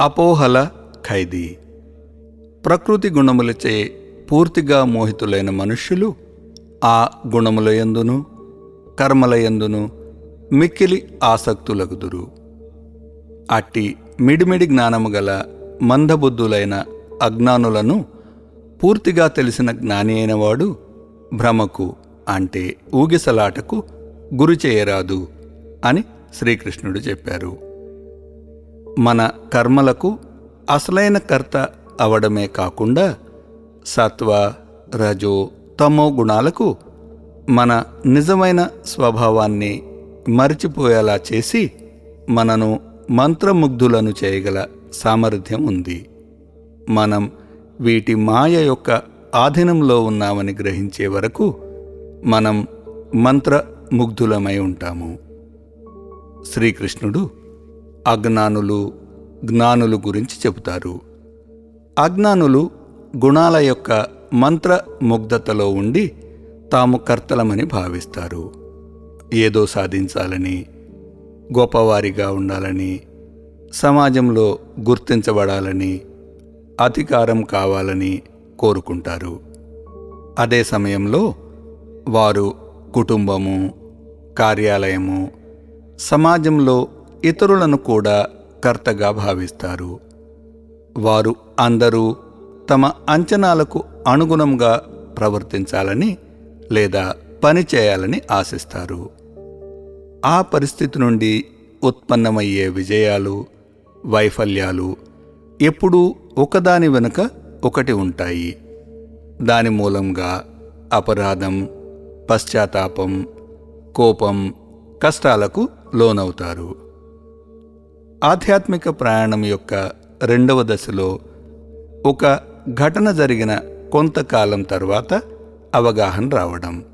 అపోహల ఖైదీ. ప్రకృతి గుణములచే పూర్తిగా మోహితులైన మనుష్యులు ఆ గుణములయందును కర్మలయందును మిక్కిలి ఆసక్తులగుదురు. అట్టి మిడిమిడి జ్ఞానము గల మందబుద్ధులైన అజ్ఞానులను పూర్తిగా తెలిసిన జ్ఞాని అయినవాడు భ్రమకు అంటే ఊగిసలాటకు గురి చేయరాదు అని శ్రీకృష్ణుడు చెప్పారు. మన కర్మలకు అసలైన కర్త అవడమే కాకుండా సత్వ రజో తమో గుణాలకు మన నిజమైన స్వభావాన్ని మరిచిపోయేలా చేసి మనను మంత్రముగ్ధులను చేయగల సామర్థ్యం ఉంది. మనం వీటి మాయ యొక్క ఆధీనంలో ఉన్నామని గ్రహించే వరకు మనం మంత్రముగ్ధులమై ఉంటాము. శ్రీకృష్ణుడు అజ్ఞానులు జ్ఞానులు గురించి చెబుతారు. అజ్ఞానులు గుణాల యొక్క మంత్ర ముగ్ధతలో ఉండి తాము కర్తలమని భావిస్తారు. ఏదో సాధించాలని గొప్పవారిగా ఉండాలని సమాజంలో గుర్తించబడాలని అధికారం కావాలని కోరుకుంటారు. అదే సమయంలో వారు కుటుంబము కార్యాలయము సమాజంలో ఇతరులను కూడా కర్తగా భావిస్తారు. వారు అందరూ తమ అంచనాలకు అనుగుణంగా ప్రవర్తించాలని లేదా పని చేయాలని ఆశిస్తారు. ఆ పరిస్థితి నుండి ఉత్పన్నమయ్యే విజయాలు వైఫల్యాలు ఎప్పుడూ ఒకదాని వెనుక ఒకటి ఉంటాయి. దాని మూలంగా అపరాధం పశ్చాత్తాపం కోపం కష్టాలకు లోనవుతారు. ఆధ్యాత్మిక ప్రయాణం యొక్క రెండవ దశలో ఒక ఘటన జరిగిన కొంతకాలం తర్వాత అవగాహన రావడం.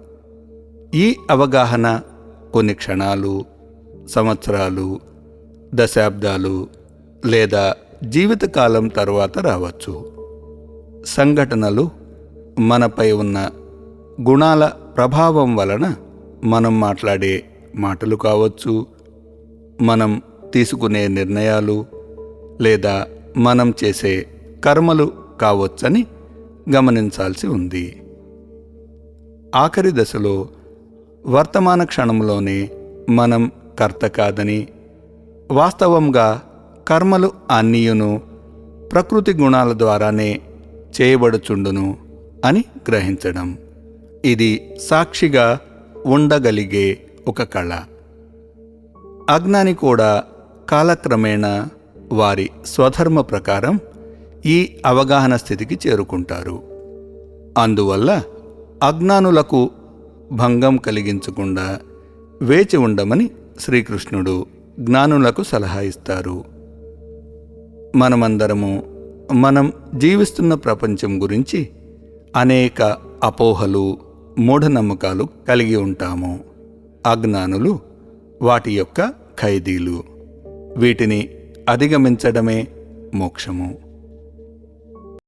ఈ అవగాహన కొన్ని క్షణాలు సంవత్సరాలు దశాబ్దాలు లేదా జీవితకాలం తర్వాత రావచ్చు. సంఘటనలు మనపై ఉన్న గుణాల ప్రభావం వలన మనం మాట్లాడే మాటలు కావచ్చు మనం తీసుకునే నిర్ణయాలు లేదా మనం చేసే కర్మలు కావచ్చని గమనించాల్సి ఉంది. ఆఖరి దశలో వర్తమాన క్షణంలోనే మనం కర్త కాదని వాస్తవంగా కర్మలు అన్నీయును ప్రకృతి గుణాల ద్వారానే చేయబడుచుండును అని గ్రహించడం. ఇది సాక్షిగా ఉండగలిగే ఒక కళ. అజ్ఞాని కూడా కాలక్రమేణా వారి స్వధర్మ ప్రకారం ఈ అవగాహన స్థితికి చేరుకుంటారు. అందువల్ల అజ్ఞానులకు భంగం కలిగించకుండా వేచి ఉండమని శ్రీకృష్ణుడు జ్ఞానులకు సలహా ఇస్తారు. మనమందరము మనం జీవిస్తున్న ప్రపంచం గురించి అనేక అపోహలు మూఢనమ్మకాలు కలిగి ఉంటాము. అజ్ఞానులు వాటి యొక్క ఖైదీలు. వీటిని అధిగమించడమే మోక్షము.